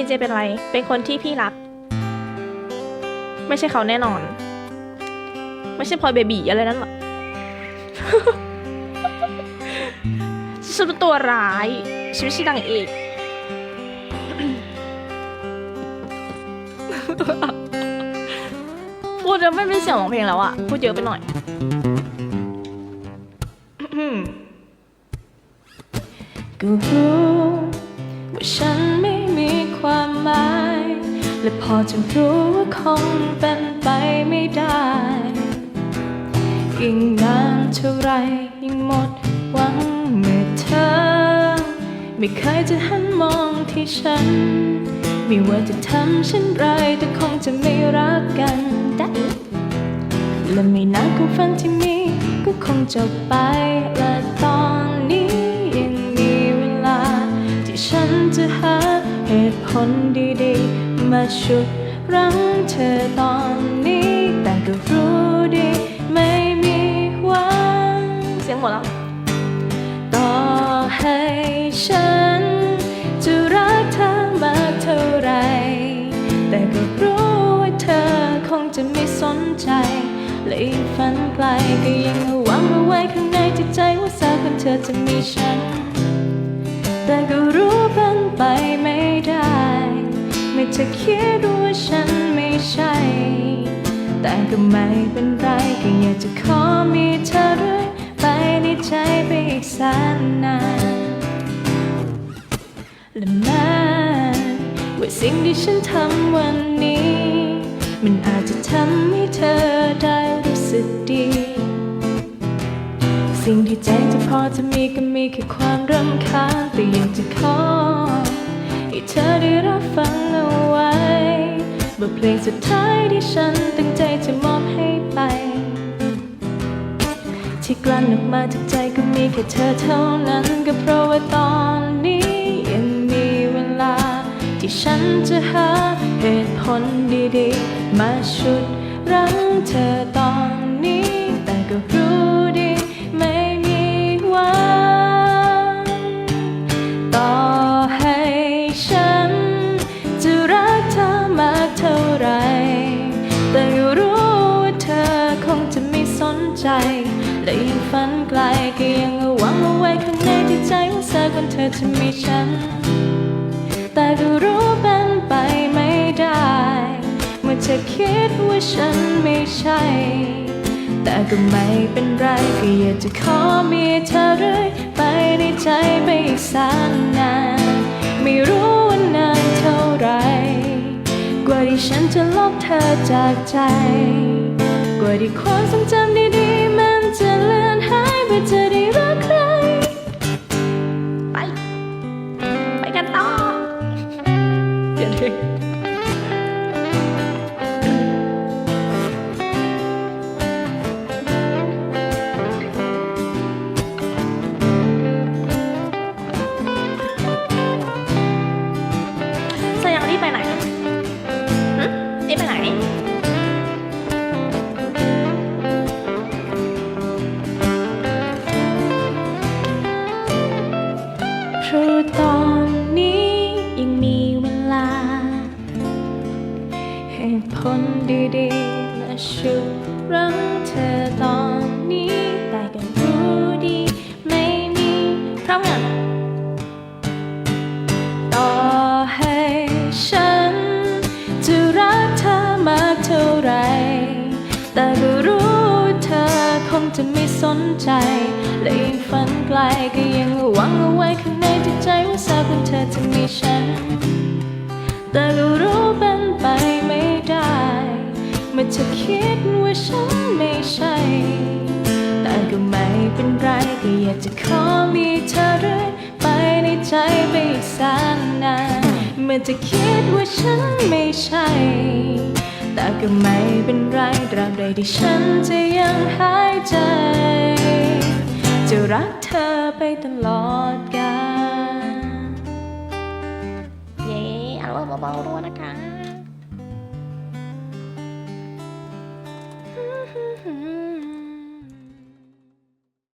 พี่เจเป็นไร เป็นคนที่พี่รัก ไม่ใช่เขาแน่นอน ไม่ใช่พลอยเบบีอะไรนั่นหรอกฉันเป็นตัวร้ายฉันไม่ใช่นางเอกพูดจะไม่เป็นเสียงของเพลงแล้วอะพูดเยอะไปหน่อยก็รู้ว่าฉัน และพอจะรู้ว่าคงเป็นไปไม่ได้ ยิ่งนานเท่าไรยิ่งหมดหวังเมื่อเธอ ไม่เคยจะหันมองที่ฉัน ไม่ว่าจะทำเช่นไรแต่คงจะไม่รักกันได้และไม่นานของฝันที่มีก็คงจบไปและตอนนี้ยังมีเวลา ที่ฉันจะหาเหตุผลดี มาชุดรั้งเธอตอนนี้ แต่ก็รู้ดีไม่มีหวัง เสียงหมดแล้ว ต่อให้ฉัน จะรักเธอมากเท่าไร แต่ก็รู้ว่าเธอคงจะไม่สนใจ และอีกฝันไกลก็ยังเอาหวังเอาไว้ข้างในจิตใจว่าสักวันเธอจะมีฉัน แต่ก็รู้เป็นไปไม่ได้ จะคิดว่าฉันไม่ใช่ แต่ก็ไม่เป็นไรก็อยากจะขอมีเธอเรื่อยไปในใจไปอีกแสนนานและแม้ว่าสิ่งที่ฉันทำวันนี้ มันอาจจะทำให้เธอได้รู้สึกดี สิ่งที่ใจจะพอจะมีก็มีแค่ความรำคาญแต่อยากจะขอให้เธอได้รับฟัง บทเพลงสุดท้ายที่ฉันตั้งใจจะมอบให้ไป ที่กลั่นออกมาจากใจก็มีแค่เธอเท่านั้นก็เพราะว่าตอนนี้ยังมีเวลา ที่ฉันจะหาเหตุผลดีๆ มาชุดรั้งเธอตอนนี้ แต่ก็รู้ดีไม่มีวังต่อให้ฉัน ใจและยิ่งฝันไกลก็ยังหวังเอาไว้ข้างในที่ใจว่าสักวันเธอจะมีฉัน แต่ก็รู้เป็นไปไม่ได้ เมื่อเธอคิดว่าฉันไม่ใช่ แต่ก็ไม่เป็นไรก็อยากจะขอมีเธอเรื่อยไปในใจไปอีกนนาน ไม่รู้ว่านานเท่าไร กว่าที่ฉันจะลบเธอจากใจ กว่าที่ความทรงจำดีๆ เหตุผลดีๆมาชุดรั้งเธอตอนนี้ แต่ก็รู้ดีไม่มีพราะงั้นต่อให้ฉัน จะรักเธอมากเท่าไร แต่ก็รู้เธอคงจะไม่สนใจ และยิ่งฝันไกลก็ยังหวังเอาไว้ข้างในจิตใจว่าสักวันเธอจะมีฉัน แต่ก็รู้ เมื่อเธอคิดว่าฉันไม่ใช่ แต่ก็ไม่เป็นไรก็อยากจะขอมีเธอเรื่อยไปในใจไปอีกแสนนานเมื่อเธอคิดว่าฉันไม่ใช่ แต่ก็ไม่เป็นไรตราบใดที่ฉันจะยังหายใจ จะรักเธอไปตลอดกาลเย้อัลบั้มเบาๆด้วยนะคะ Mm-hmm.